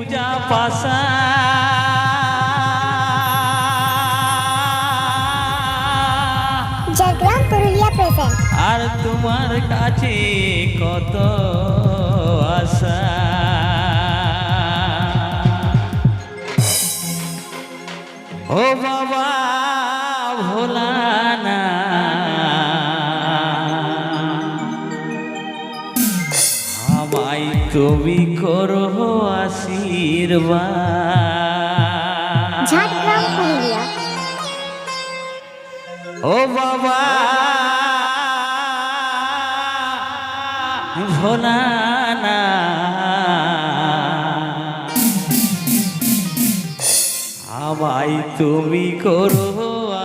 পূজা পাশা। ঝাড়গ্রাম পুরুলিয়া প্রেজেন্ট আর তোমার কাছে কত আশা। ও বাবা ভোলানা। আমায় তুমি করো আশীর্বাদ। ও বাবা ভোলানা আমায় তুমি করো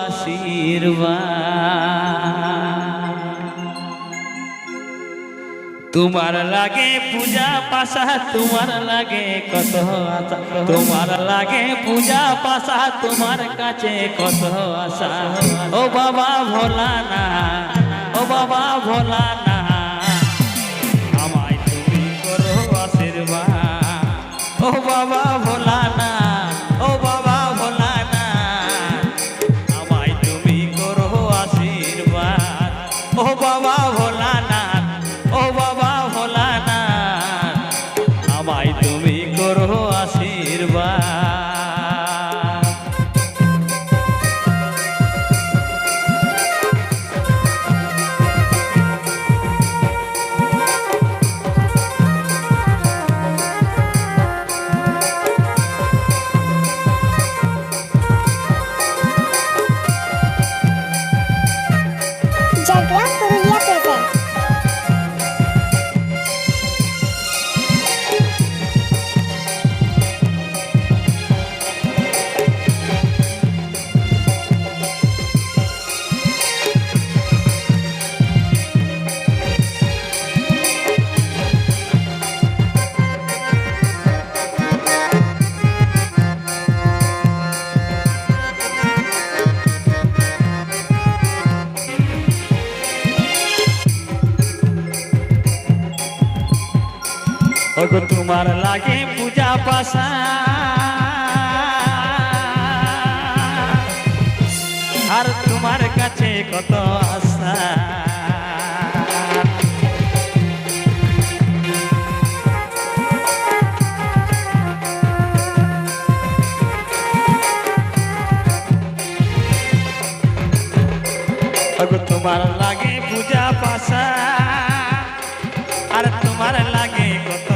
আশীর্বাদ। তোমার লাগে পূজা পাশা, তোমার লাগে কত আশা। তোমার লাগে পূজা পাশা, তোমার কাছে কত আশা। ও বাবা ভোলানা ও বাবা ভোলানা ওগো তোমার লাগে পূজা পাশা আর তোমার কাছে কত আশা তোমার লাগে পূজা পাশা আর তোমার লাগে কত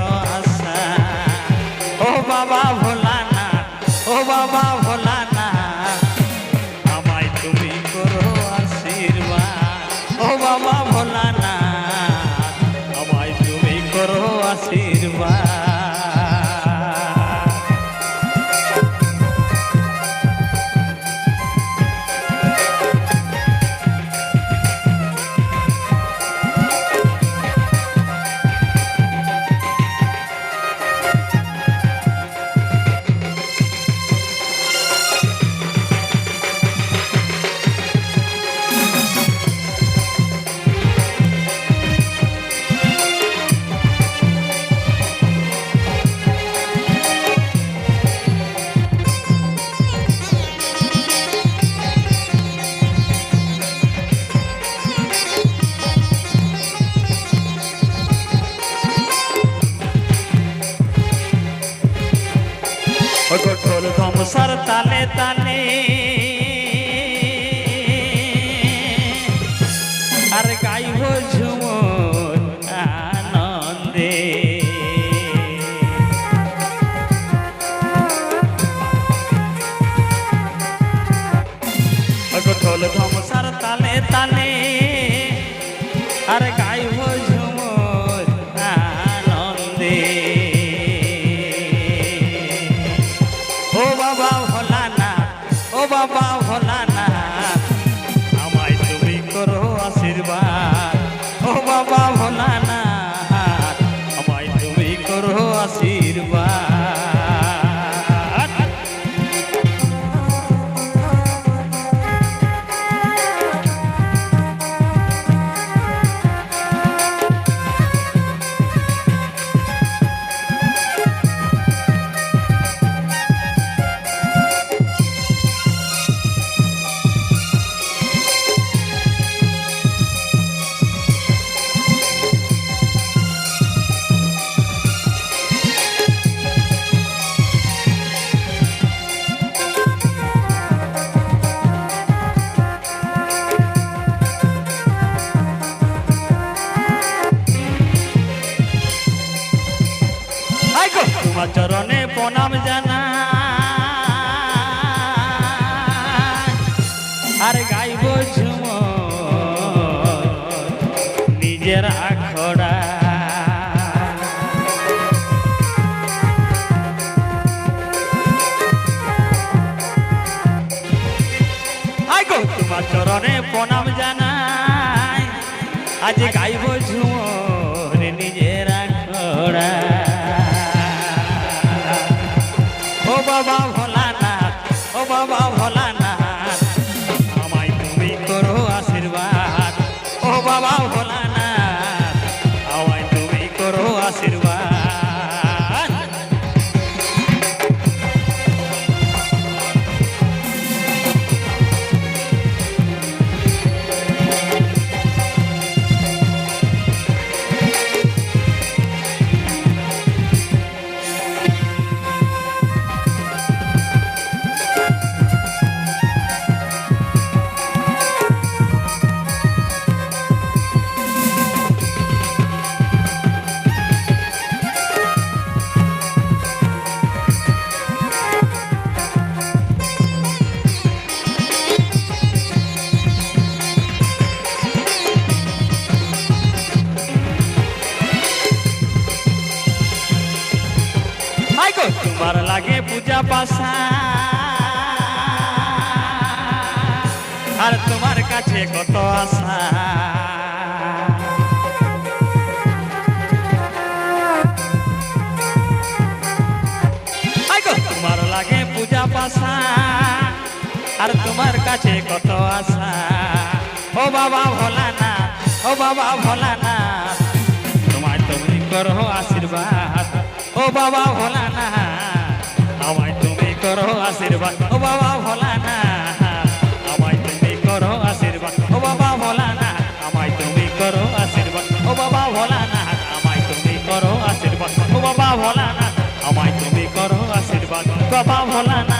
আশীর্বাদ। ঢোল ধমসার তালে তালে। তোমার চরণে প্রণাম জানা আর গাইব ঝুম নিজের আখড়া। তোমার চরণে প্রণাম জানাই। আজ গাইব ঝুমর করো গো তোমার লাগে পূজা পাশা। আর তোমার কাছে কত আশা। তোমার লাগে পূজা পাশা। আর তোমার কাছে কত আশা। ও বাবা ভোলানা ও বাবা ভোলানা তোমায় তুমি করো আশীর্বাদ। ও বাবা ভোলানা আমায় তুমি করো আশীর্বাদ কপা ভোলানা